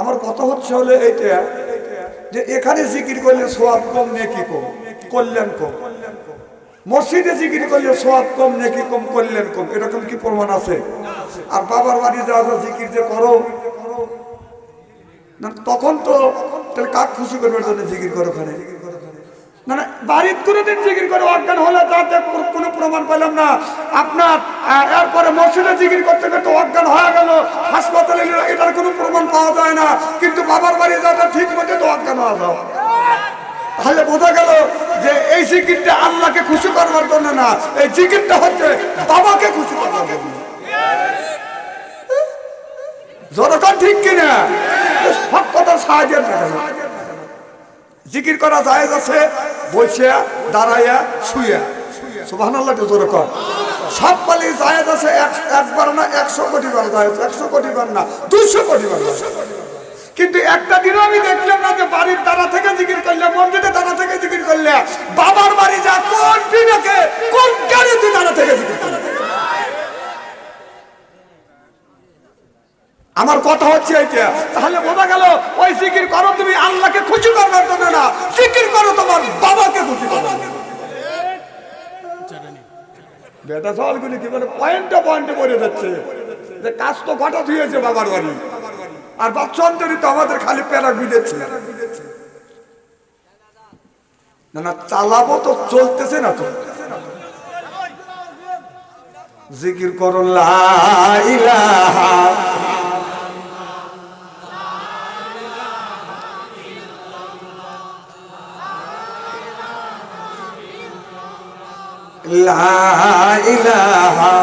আমার কথা হচ্ছে হলে এইটা, যে এখানে জিকির করলে সোয়াব কম, নেকি কম কল্যাণ কম। মসজিদে জিকির করলে সোয়াব কম, নেকি কম কল্যাণ কম। এরকম কি প্রমাণ আছে? আর বাবার বাড়ি যা যা জিকির যে করো। তখন তো তাহলে কাক খুশি করবার জন্য জিকির করো ওখানে? না না বাড়ির কোনোদিন জিকির করে অজ্ঞান হলে কোনো- প্রমাণ পেলাম না। আপনার এরপরে অজ্ঞান হয়ে হাসপাতালে এটার কোনো প্রমাণ পাওয়া যায় না। কিন্তু বাবার বাড়ি ঠিক তো অজ্ঞান তাহলে বোঝা গেল যে এই জিকিরটা আল্লাহকে খুশি করবার জন্য না। এই জিকিরটা হচ্ছে বাবাকে খুশি করবার জন্য। জনগণ ঠিক কিনা? সব কথা সাহায্যের জিকির করা জায়েজ আছে, বসিয়া, দাঁড়াইয়া, শুইয়া। সুবাহ জোরে কর সব পালি জায়েজ আছে, এক- একবার না, একশো কোটি বার জায়েজ একশো কোটি বার না দুশো কোটি বার কিন্তু একটা দিনও আমি দেখলাম না যে বাড়ির দ্বারা থেকে জিকির করলে মসজিদে দ্বারা থেকে জিকির করলে বাবার বাড়ি যা কোন দিনকে কোন গাড়ি তুই দ্বারা থেকে জিকির করলে আমার কথা হচ্ছে এইটা তাহলে বোঝা গেল ওই জিকির করো, তুমি আল্লাহকে খুশি করবার জন্য না, জিকির করো তোমার বাবাকে খুশি জন্য। বেটা কি পয়েন্টে পয়েন্টে পড়ে যাচ্ছে। যে কাজ তো ঘটা ধুয়েছে বাবার বাড়ি। আর অন্তরিত আমাদের খালি প্যারা বিদেছে না না, চালাবো তো, চলতেছে না তো। জিকির করো, লা লা ইলাহা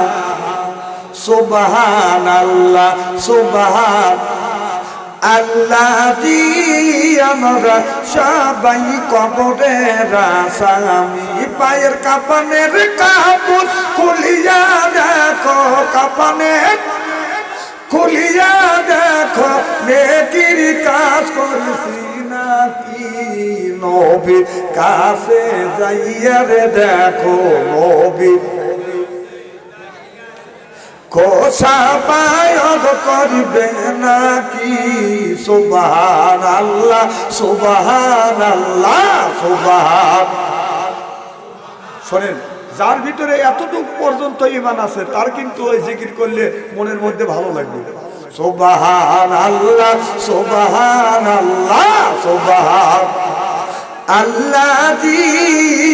সুবহানাল্লাহ, সুবহান আল্লাহ আমরা সবাই কবরে রাসামি পায়ের কাপানের কাপড় খুলিয়া দেখো, কাপানের খুলিয়া দেখো। নবীর কাছে যাইয়া রে দেখো নবী। কোষা পায়দ করবে নাকি? সুবাহান আল্লাহ সুবাহান। আল্লাহ সুবাহান শোনেন, যার ভিতরে এতটুকু পর্যন্ত ইমান আছে, তার কিন্তু ওই জিকির করলে মনের মধ্যে ভালো লাগবে। সোবাহান আল্লাহ সোবাহান আল্লাহ সোবাহান। আল্লাহ দি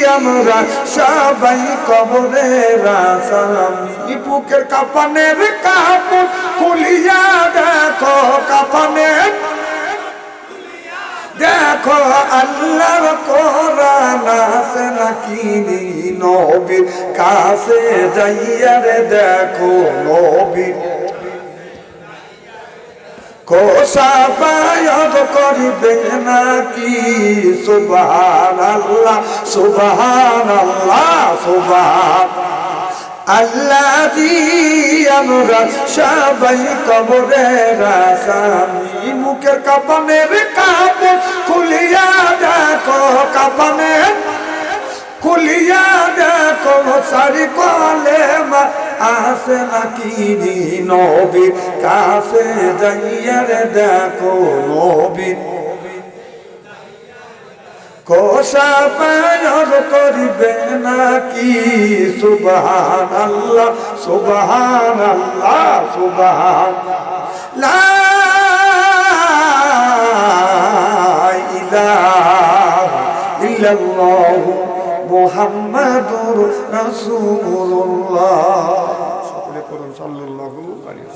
আমরা সবাই কবরে রাসামি বুকের কাপানের কাপড় খুলিয়া দেখো, কাপানের। দেখো, আল্লাহর কোরআন আছে নাকি নবীর? কাছে যাইয়া রে দেখো নবীর। কোষা পায়দ করিবে নাকি? সুবহান আল্লাহ সুবহান আল্লাহ সুবহান আল্লাহ আমরা সবাই কবরে রাসামি মুখের কাপানের কাপড় খুলিয়া দেখো, কাপানের খুলিয়া দেখো, সারি কলে মা আসে নাকি নবীর কাছে যাইয়া রে দেখো নবীর কোষা পায়র করিবে নাকি? সুবহান আল্লাহ সুবহান আল্লাহ সুবহান লা ইলাহা ইল্লাল্লাহ। মোহাম্মদুর রাসূলুল্লাহ। সকলে করুন সাল্লাল্লাহু আলাইহি